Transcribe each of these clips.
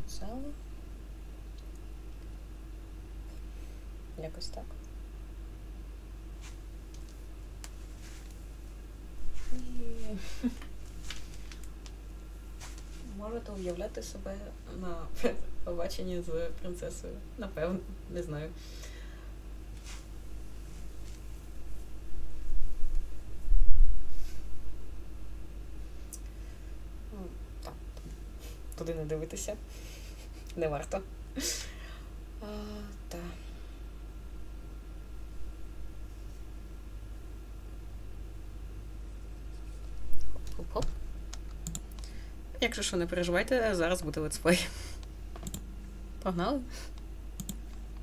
обіцяла. Якось так. Можете уявляти себе на побаченні з принцесою. Напевно, не знаю. Ну. Туди не дивитися. Не варто. А, так. Хоп-хоп. Якщо що, не переживайте, зараз буде летсплей. Погнали.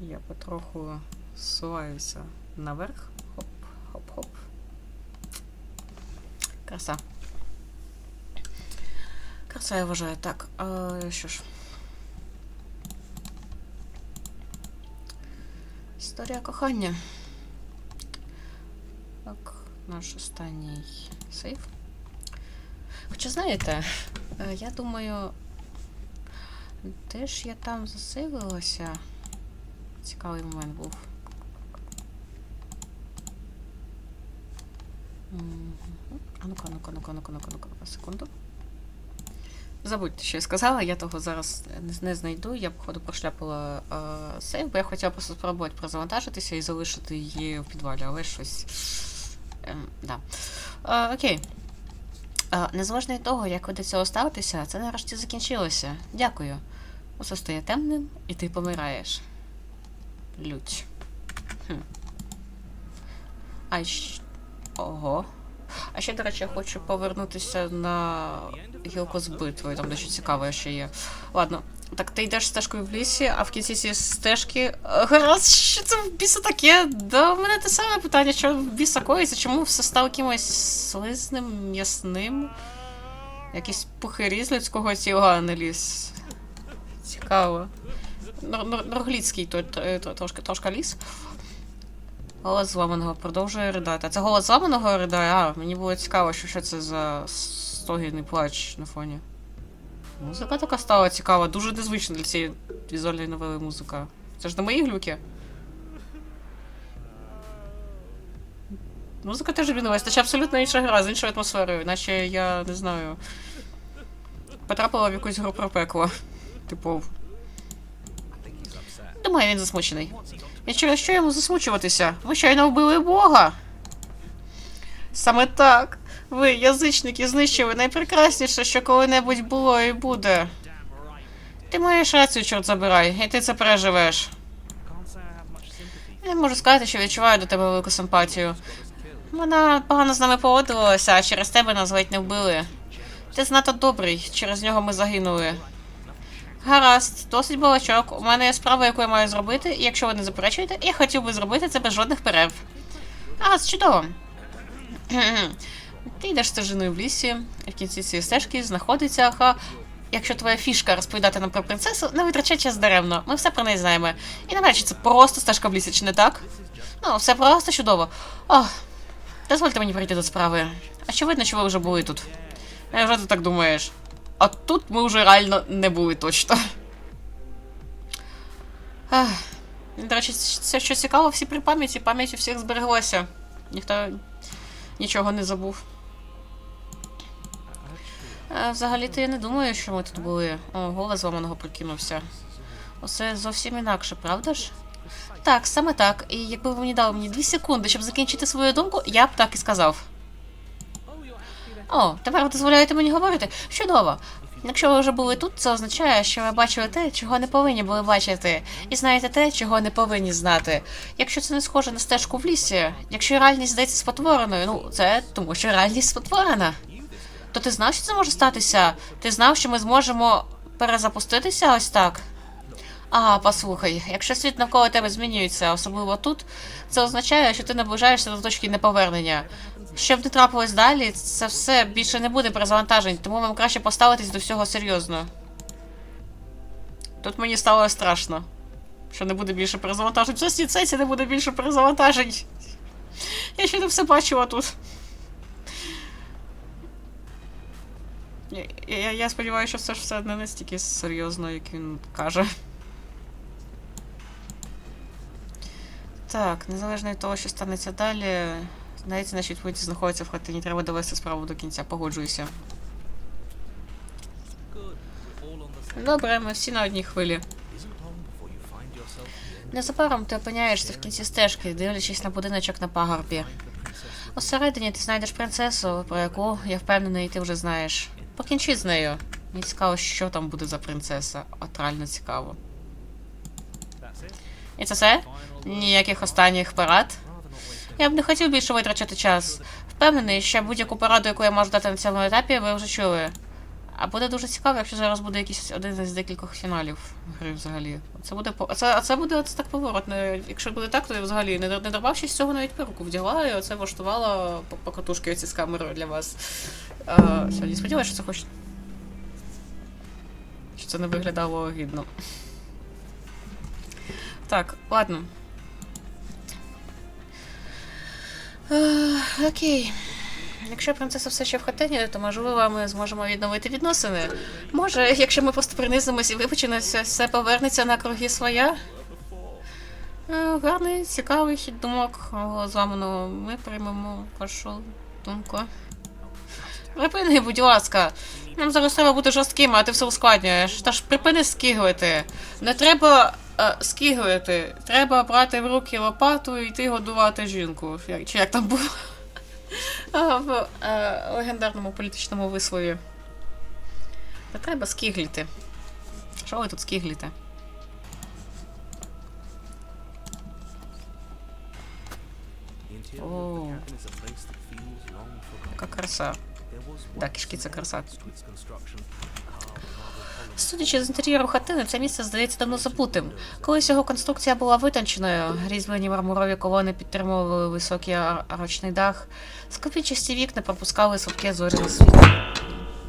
Я потроху зсуваюся наверх. Хоп, хоп-хоп. Краса. Краса, я вважаю. Так, а, що ж. Історія кохання. Так, наш останній сейф. Хоча знаєте, е, я думаю, де ж я там засейвилася? Цікавий момент був. А ну-ка, ну-ка, ну-ка, ну-ка, ну-ка, ну-ка, секунду. Забудьте, що я сказала, я того зараз не, знайду. Я, походу, прошляпила е, сейв, бо я хотіла просто спробувати перезавантажитися і залишити її в підвалі, але щось. Ем, да. Е, окей. Е, незалежно від того, як ви до цього ставитеся, це нарешті закінчилося. Дякую. Усе стає темним, і ти помираєш. Лють. Хм. А щ... Ого. А ще, до речі, я хочу повернутися на гілку з битвою, там дещо цікаве ще є. Ладно, так ти йдеш стежкою в лісі, а в кінці цієї стежки. е, Гаразд, що це в біса таке? Да, у мене те саме питання, що в біса коїться, чому все стало якимось слизним, м'ясним? Якісь пухирі з людського тіла, не ліс. Цікаво. Нор- нор- Норгліцький трошки, трошки ліс. Голос зламаного продовжує ридати. А це голос зламаного ридає? А, мені було цікаво, що, що це за стогідний плач на фоні. Музика така стала цікава, дуже незвична для цієї візуальної новели музика. Це ж не мої глюки. Музика теж змінилась, наче абсолютно інша гра, з іншою атмосферою, наче я не знаю. Потрапила в якусь гру про пекло. Типу. Думаю, він засмучений. І через що йому засмучуватися? Ви щойно вбили Бога. Саме так. Ви, язичники, знищили найпрекрасніше, що коли-небудь було і буде. Ти маєш рацію, чорт забирай, і ти це переживеш. Я можу сказати, що відчуваю до тебе велику симпатію. Вона погано з нами поводилася, а через тебе нас ледь не вбили. Ти знато добрий, через нього ми загинули. Гаразд, досить балачок. У мене є справа, яку я маю зробити, і якщо ви не заперечуєте, я хотів би зробити це без жодних перерв. Гаразд, чудово. Ти йдеш стежиною в лісі, в кінці цієї стежки знаходиться ха. Якщо твоя фішка розповідати нам про принцесу, не витрачай час даремно. Ми все про неї знаємо. І навряд чи це просто стежка в лісі, чи не так? Ну, все просто чудово. Ох, дозвольте мені прийти до справи. Очевидно, що ви вже були тут. Невже ти так думаєш? А тут ми вже реально не були точно. До речі, це що цікаво, всі при пам'яті, пам'ять у всіх збереглася. Ніхто нічого не забув. Взагалі-то я не думаю, що ми тут були. О, голос зламаного прикинувся. Усе зовсім інакше, правда ж? Так, саме так. І якби ви мені дали мені дві секунди, щоб закінчити свою думку, я б так і сказав. О, тепер дозволяєте мені говорити? Чудово. Якщо ви вже були тут, це означає, що ви бачили те, чого не повинні були бачити, і знаєте те, чого не повинні знати. Якщо це не схоже на стежку в лісі, якщо реальність здається спотвореною, ну це тому, що реальність спотворена. То ти знав, що це може статися? Ти знав, що ми зможемо перезапуститися ось так? А, послухай, якщо світ навколо тебе змінюється, особливо тут, це означає, що ти наближаєшся до точки неповернення. Щоб не трапилось далі, це все більше не буде перезавантажень, тому вам краще поставитись до всього серйозно. Тут мені стало страшно. Що не буде більше перезавантажень. В сенсі не буде більше перезавантажень. Я ще не все бачила тут. Я, я, я сподіваюся, що це ж все не настільки серйозно, як він каже. Так, незалежно від того, що станеться далі, здається, наші відповіді знаходяться в хатині. Треба довести справу до кінця, погоджуюся. Добре, ми всі на одній хвилі. Незабаром ти опиняєшся в кінці стежки, дивлячись на будиночок на пагорбі. Усередині ти знайдеш принцесу, про яку я впевнений, ти вже знаєш. Покінчи з нею. Мені цікаво, що там буде за принцеса. От реально цікаво. І це все? Ніяких останніх порад? Я б не хотів більше витрачати час. Впевнений, що будь-яку пораду, яку я можу дати на цьому етапі, ви вже чули. А буде дуже цікаво, якщо зараз буде якийсь один із декількох фіналів гри взагалі. Це буде. Це, це буде оце так поворот. Не- Якщо буде так, то я взагалі не, не дорвавшись цього навіть перуку вдягла, і оце влаштувала по, по катушки оці з камерою для вас. А, сьогодні сподіваюся, що це хоч. Що це не виглядало гідно. Так, ладно. Е, окей. Якщо принцеса все ще в хатині, то можливо ми зможемо відновити відносини. Може, якщо ми просто принизимось і вибачимося, все повернеться на круги своя. Е, Гарний, цікавий хід думок мого зламаного. Ми приймемо вашу думку. Припини, будь ласка. Нам зараз треба бути жорсткими, а ти все ускладнюєш. Та ж припини скиглити. Не треба скиглити. Треба брати в руки лопату і йти годувати жінку. Чи як там було? В е, легендарному політичному вислові. Не треба скигліти. Що ви тут скигліте? О, яка краса. Да, кишки це краса. Судячи з інтер'єру хатини, це місце здається давно забутим. Колись його конструкція була витонченою, різьблені мармурові колони підтримували високий арочний дах, скопічасті вікна пропускали слабке зоряне світло.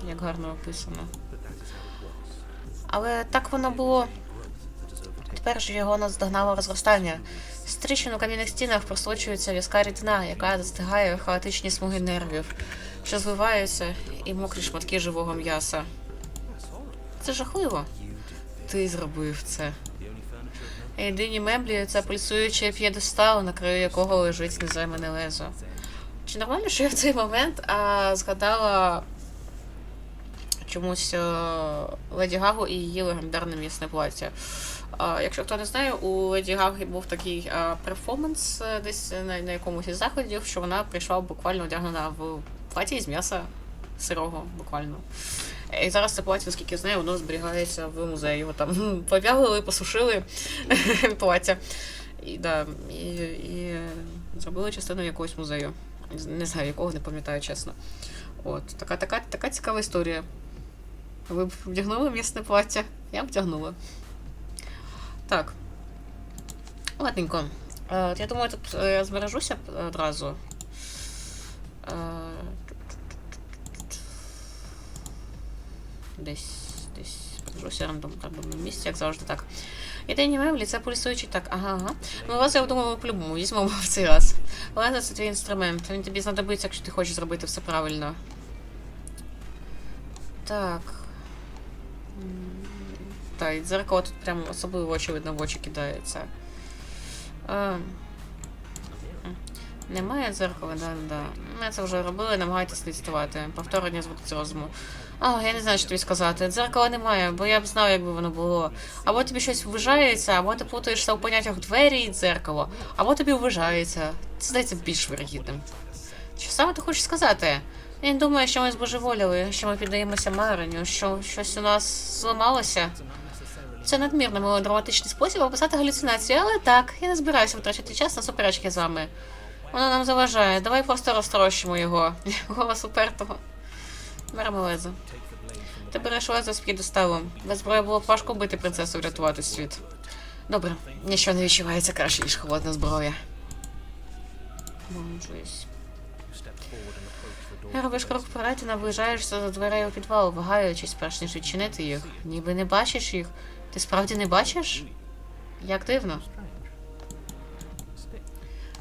Як гарно описано. Але так воно було. Тепер ж його наздогнало розростання. З тріщин у кам'яних стінах просочується в'язка рідина, яка застигає хаотичні смуги нервів, що звиваються, і мокрі шматки живого м'яса. Це жахливо. Ти зробив це. Єдині меблі це пульсуючий п'єдестал, на краю якого лежить незаймане лезо. Чи нормально, що я в цей момент а, згадала чомусь е, Леді Гагу і її легендарне м'ясне плаття. А, якщо хто не знає, у Леді Гаги був такий а, перформанс е, десь на, на якомусь із заходів, що вона прийшла буквально одягнена в платі із м'яса сирого, буквально. І зараз це плаття, наскільки я знаю, воно зберігається в музеї. Його там пов'ялили, посушили плаття. І, да, і, і зробили частину якогось музею. Не знаю, якого не пам'ятаю, чесно. От, така, така, така цікава історія. Ви б вдягнули м'ясне плаття? Я б вдягнула. Так. Ладненько. Е, я думаю, тут е, я збережуся одразу. Десь, десь збережуся рандом, рандомному місці, як завжди так. Єдині меблі це пульсуючий так. Ага, ага. Ну, вас, я думаю, по-любому візьмемо в цей раз. Лезо це твій інструмент. Він тобі знадобиться, якщо ти хочеш зробити все правильно. Так. М, Та, і дзеркало тут прям особливо очевидно в очі кидається. А. Немає дзеркала, да, да. Ми це вже робили, намагайтесь не відставати. Повторення зводить з розуму. А, я не знаю, що тобі сказати. Дзеркала немає, бо я б знав, якби воно було. Або тобі щось вважається, або ти плутаєшся у поняттях двері і дзеркало, або тобі вважається. Це здається більш вирогідним. Що саме ти хочеш сказати? Він думає, що ми збожеволіли, що ми піддаємося маренню, що щось у нас зламалося. Це надмірно мелодраматичний спосіб описати галюцинацію, але так, я не збираюся витрачати час на суперечки з вами. Воно нам заважає. Давай просто розтрощимо його. Голос упертого. Беремо лезо. Ти береш лезо з п'єдесталом. Без зброї було б важко вбити принцесу врятувати світ. Добре, нічого не відчувається краще, ніж холодна зброя. Погоджуюсь. Робиш крок вперед і наближаєшся до дверей у підвал, вагаючись, перш ніж відчинити їх. Ніби не бачиш їх. Ти справді не бачиш? Як дивно.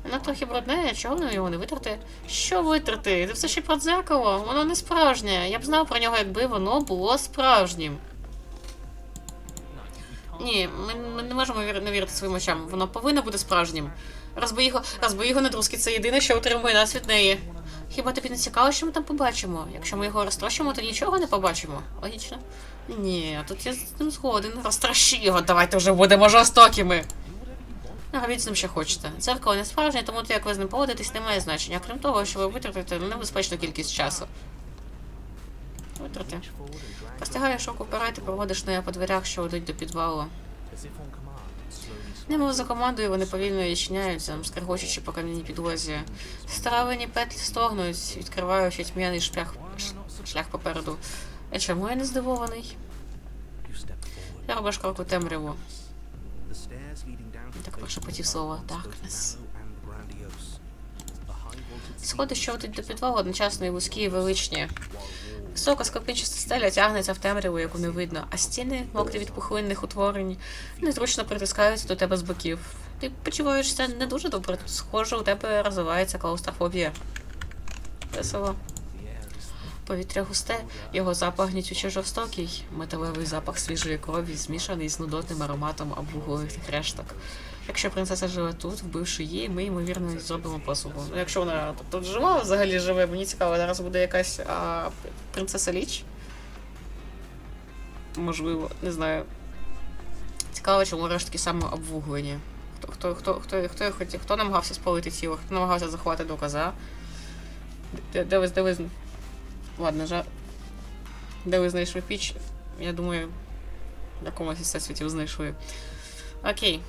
Воно трохи брудне, чого на його не витрати? Що витрати? Це все ще про дзеркало, воно не справжнє. Я б знав про нього, якби воно було справжнім. Ні, ми, ми не можемо не вірити своїм очам. Воно повинно бути справжнім. Розбий його на це єдине, що утримує нас від неї. Хіба тобі не цікаво, що ми там побачимо? Якщо ми його розтрощимо, то нічого не побачимо. Логічно? Ні, тут я з ним згоден. Розтрощи його, давайте вже будемо жорстокими. Ну, робіть з ним, що хочете. Дзеркало не справжнє, тому то, як ви з ним поводитесь, не має значення. Крім того, що ви витратите небезпечну кількість часу. Витрати. Постигаєш руку вперед і проводиш нею по дверях, що ведуть до підвалу. Немов за командою вони повільно відчиняються, скрегочучи по кам'яній підлозі. Старовинні петлі стогнуть, відкриваючи тьмяний шлях, шлях попереду. А чому я не здивований? Я робиш крок у темряву. Прошепотів слово Darkness. Сходи, що ведуть до підвалу, одночасно і вузькі і величні. Висока скопичиста стеля тягнеться в темряву, яку не видно, а стіни, мокрі від пухлинних утворень, незручно притискаються до тебе з боків. Ти почуваєшся не дуже добре, тут схоже, у тебе розвивається клаустрофобія. Весело. Повітря густе, його запах гнітюче жорстокий, металевий запах свіжої крові, змішаний з нудотним ароматом обвуглих решток. Якщо принцеса живе тут, вбивши її, ми, ймовірно, зробимо посугу. Ну, якщо вона тут, тут жива, взагалі живе, мені цікаво, зараз буде якась а, принцеса Ліч. Можливо, не знаю. Цікаво, чому рештки саме обвуглені. Хто, хто, хто, хто, хто, хто, хто намагався спалити тіло, хто намагався заховати докази, а? Де, де ви, де ви... Ладно, жа... Де ви знайшли піч? Я думаю, в якомусь із всесвітів знайшли. Окей.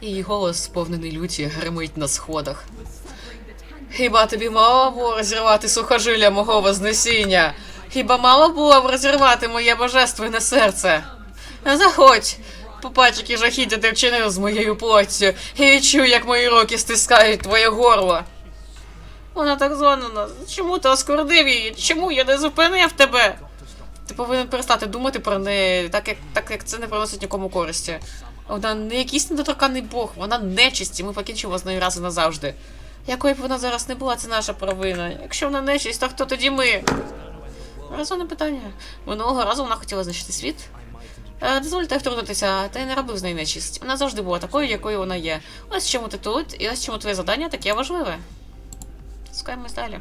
Її голос, сповнений люті, гримить на сходах. Хіба тобі мало було розірвати сухожилля мого вознесіння? Хіба мало було б розірвати моє божественне серце? Заходь, побач, які жахіття ти вчинив з моєю плоттю, і відчуй, як мої руки стискають твоє горло. Вона так зонена. Чому ти оскордив її? Чому я не зупинив тебе? Ти повинен перестати думати про неї, так як, так як це не приносить нікому користі. Вона не якийсь недоторканий бог, вона нечисть, і ми покінчимо з нею раз і назавжди. Якою б вона зараз не була, це наша провина. Якщо вона нечисть, то хто тоді ми? Резонне питання. Минулого разу вона хотіла знищити світ. Е, Дозвольте втрутитися, ти не робив з нею нечисть. Вона завжди була такою, якою вона є. Ось чому ти тут, і ось чому твоє завдання таке важливе. Спускаємось далі.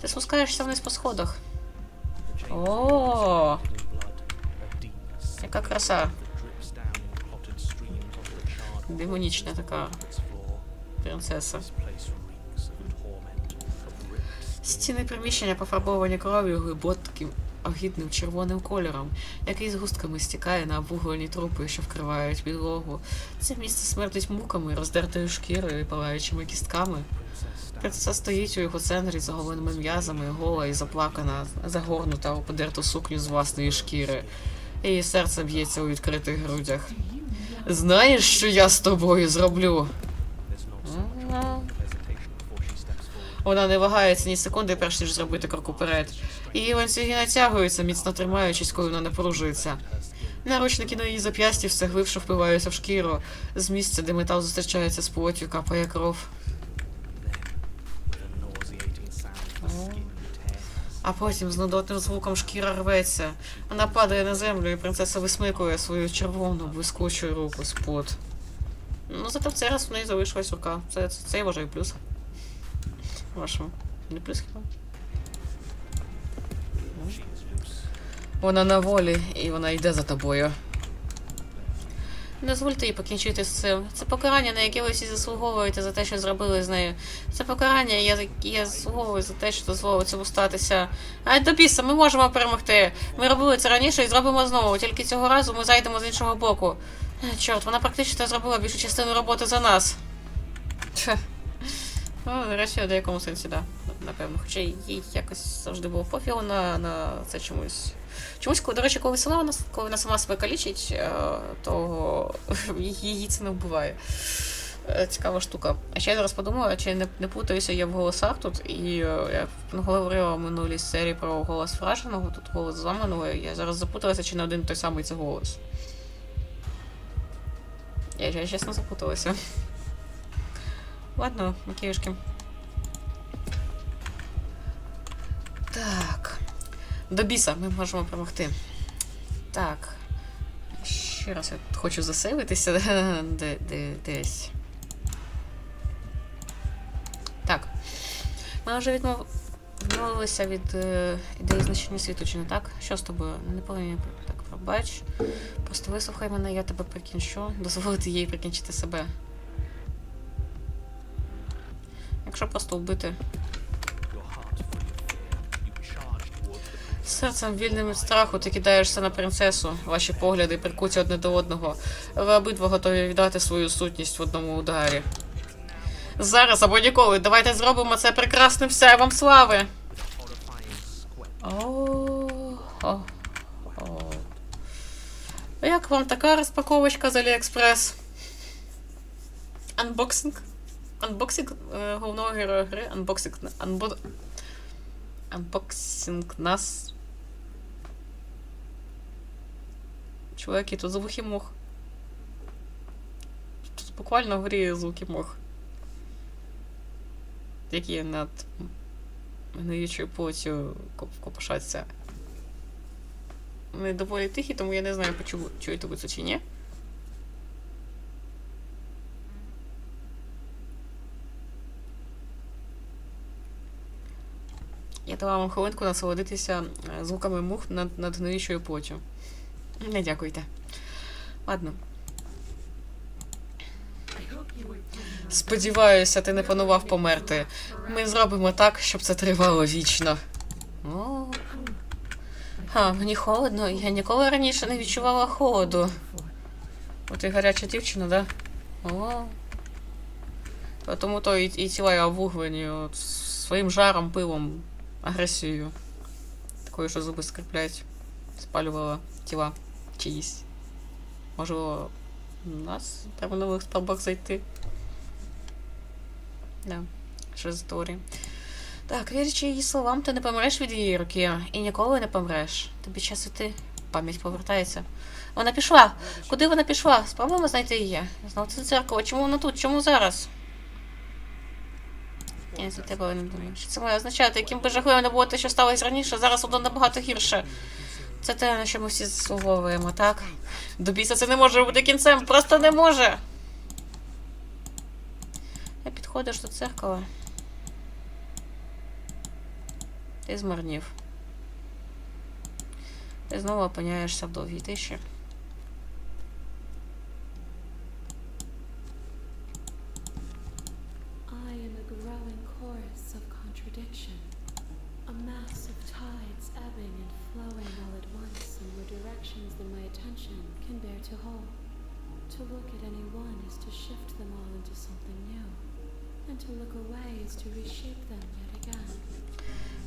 Ти спускаєшся вниз по сходах. О, яка краса. Демонічна така принцеса. Стіни приміщення пофарбовані кров'ю глибоким огідним червоним кольором, який з густками стікає на обуглені трупи, що вкривають підлогу. Це місце смердить муками, роздертою шкірою і палаючими кістками. Принцеса стоїть у його центрі з оголеними м'язами, гола і заплакана, загорнута у подерту сукню з власної шкіри. Її серце б'ється у відкритих грудях. Знаєш, що я з тобою зроблю? Вона не вагається ні секунди, перш ніж зробити крок уперед. Її ланцюги натягуються, міцно тримаючись, коли вона напружується. Наручники на її зап'ясті все глибше впиваються в шкіру. З місця, де метал зустрічається з плоттю, капає кров. А потім з нудотним звуком шкіра рветься. Вона падає на землю, і принцеса висмикує свою червону, блискучу руку з. Ну, зато в цей раз в неї залишилась рука. Це, це, це я вважаю плюс. Вашому. Не плюс хіба? Вона на волі, і вона йде за тобою. Дозвольте їй покінчити з цим. Це покарання, на яке ви всі заслуговуєте за те, що зробили з нею. Це покарання, я, я заслуговую за те, що дозволило цьому статися. Ай до біса, ми можемо перемогти. Ми робили це раніше і зробимо знову. Тільки цього разу ми зайдемо з іншого боку. Е, Чорт, вона практично зробила більшу частину роботи за нас. Ну, речі, в деякому сенсі. Да, напевно. Хоча їй якось завжди було пофігу на, на це чомусь. Чомусь, до речі, коли сама вона, коли вона сама себе калічить, е, то її це не вбиває. Е, Цікава штука. А ще я зараз подумала, чи не, не плутаюся я в голосах тут, і е, я говорила в минулій серії про голос враженого, тут голос зламаного, я зараз запуталася, чи не один той самий це голос. Я, я чесно запуталася. Ладно, окейшки. Так. До біса ми можемо допомогти. Так. Ще раз я хочу засейвитися де, де, десь. Так. Ми вже відмов... відмовилися від е, ідеї значення світу, чи не так? Що з тобою? Не повинні так пробач. Просто вислухай мене, я тебе прикінчу. Дозволити їй прикінчити себе. Якщо просто вбити серцем вільним від страху, ти кидаєшся на принцесу. Ваші погляди прикуті одне до одного. Ви обидва готові віддати свою сутність в одному ударі. Зараз або ніколи. Давайте зробимо це прекрасним сяйвом слави. О, о, о. Як вам така розпаковочка з Аліекспрес? Анбоксинг? Анбоксинг е, головного героя гри. Анбоксинг. Анбо... Анбоксинг нас. Чуваки, тут звуки мух. Тут буквально в звуки мух. Які над гниючою плоттю коп- копошаться. Вони доволі тихі, тому я не знаю, чуєте ви це чи ні. Я дала вам хвилинку насолодитися е, звуками мух над, над гниючою плоттю. Не дякуйте. Ладно. Сподіваюся, ти не планував померти. Ми зробимо так, щоб це тривало вічно. О. А, мені холодно, я ніколи раніше не відчувала холоду. От і гаряча дівчина, да? О. Тому то і, і тіла я обвуглені от, своїм жаром, пилом, агресією. Такою, що зуби скріплять. Спалювала тіла чиїсь. Можливо, у нас треба нових спробах зайти. Да, що з історії. Так, вірячи її словам, ти не помреш від її руки і ніколи не помреш. Тобі час іти. Пам'ять повертається. Вона пішла. Куди вона пішла? Спробуємо знайти її. Знову це церква. Чому вона тут? Чому зараз? Я за тебе не думаю. Що це має означати? Яким би жахливим не було те, що сталося раніше, зараз воно набагато гірше. Це те, на що ми всі заслуговуємо, так? До біса це не може бути кінцем, просто не може. Я підходиш до церкви. Ти змарнів. Ти знову опиняєшся в довгій тиші.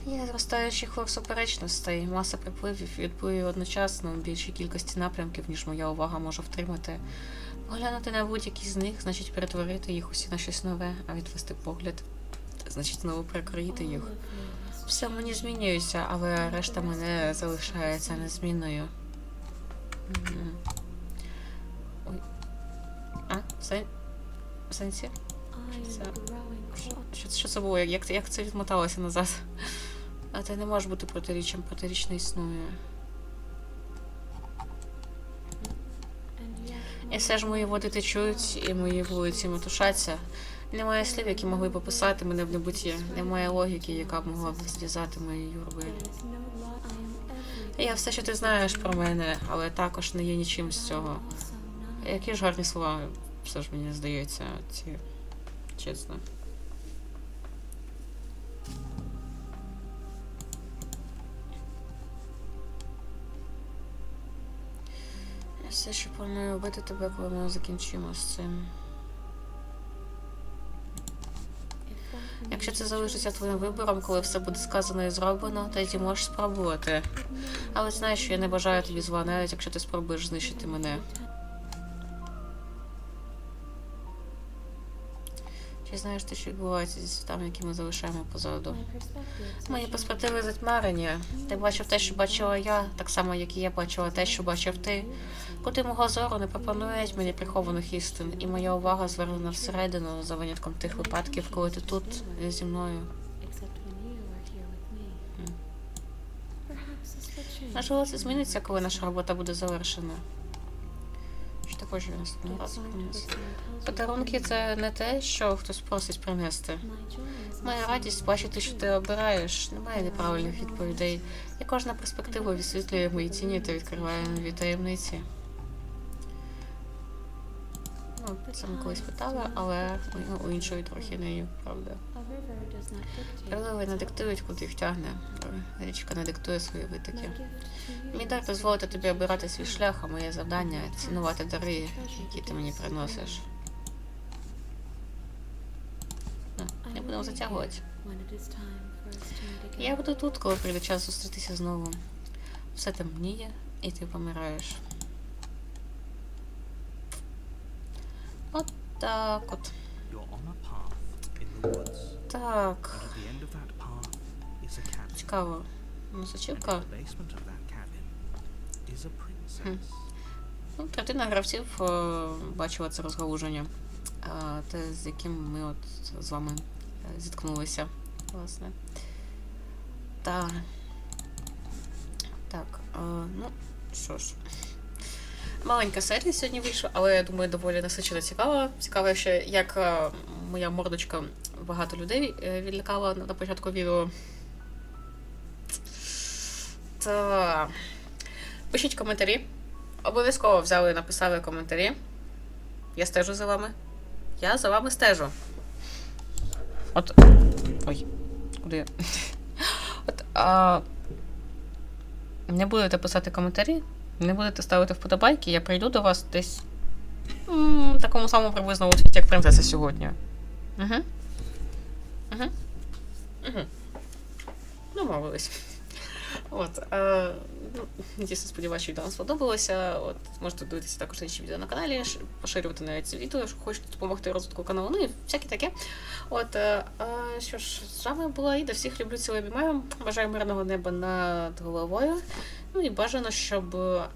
Є зростаючий хор суперечностей, маса припливів і одночасно більшій кількості напрямків, ніж моя увага може втримати. Поглянути на будь-які з них, значить перетворити їх усі на щось нове, а відвести погляд, значить знову перекроїти All їх. Все мені змінюється, але решта мене залишається незмінною. Ой. А, сен... сенсі? Це- Що, що, це було? Як, як це відмоталося назад? А ти не можеш бути протиріччям, протиріч не існує. І все ж мої води течуть, і мої вулиці метушаться. Немає слів, які могли б описати мене в небуття. Немає логіки, яка б могла б зв'язати мої юрби. Я все, що ти знаєш про мене, але також не є нічим з цього. Які ж гарні слова, все ж мені здається, ці. Чесно. Я все ще планую вбити тебе, коли ми закінчимо з цим. Якщо це залишиться твоїм вибором, коли все буде сказано і зроблено, тоді можеш спробувати. Але знай, що я не бажаю тобі зла, навіть якщо ти спробуєш знищити мене. Чи пізнаєш те, що відбувається зі світами, які ми залишаємо позаду. Мої перспективи затьмарені. Ти бачив те, що бачила я, так само, як і я бачила те, що бачив ти. Куди мого зору не пропонують мені прихованих істин, і моя увага звернена всередину за винятком тих випадків, коли ти тут зі мною. Наш голос зміниться, коли наша робота буде завершена. Що ти хочеш від наступного Get разу signed with someone tells you Подарунки це не те, що хтось просить принести. Моя радість бачити, що ти обираєш. Немає неправильних відповідей. І кожна перспектива висвітлює мої тіні та відкриває нові таємниці. Ну, це ми колись питали, але ну, у іншої трохи не правда. Приливи не диктують, куди їх тягне. Річка не диктує свої витоки. Мій дар дозволити тобі обирати свій шлях, а моє завдання цінувати дари, які ти мені приносиш. Ну, не будемо затягувати. Я буду тут, коли прийде час зустрітися знову. Все темніє, і ти помираєш. Of that cabin is a princess. Ну, третина гравців е, бачила це розгалуження. А, те, з яким ми от з вами е, зіткнулися, власне. Та. Так, е, ну, що ж. Маленька серія сьогодні вийшла, але я думаю, доволі насичено цікава. Цікаво ще, як е, моя мордочка багато людей е, відлякала на початку відео. Та. Пишіть коментарі. Обов'язково взяли і написали коментарі. Я стежу за вами. Я за вами стежу. От. Ой, куди я? От, а... Не будете писати коментарі, не будете ставити вподобайки, я прийду до вас десь. м, в такому самому приблизно outfit, як принцеса сьогодні. Угу. Угу. Угу. Домовились. От, е, ну, дійсно сподіваюся, що відео вам сподобалося. От, можете дивитися також інші відео на каналі, поширювати навіть це відео, якщо хочете допомогти розвитку каналу, ну і всяке таке. От, е, е, що ж, з вами була Іда, всіх люблю, цілую обіймаю. Бажаю мирного неба над головою. Ну і бажано, щоб е,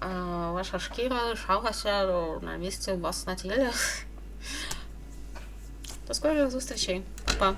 ваша шкіра лишалася на місці у вас на тілі. До скорих зустрічей. Па.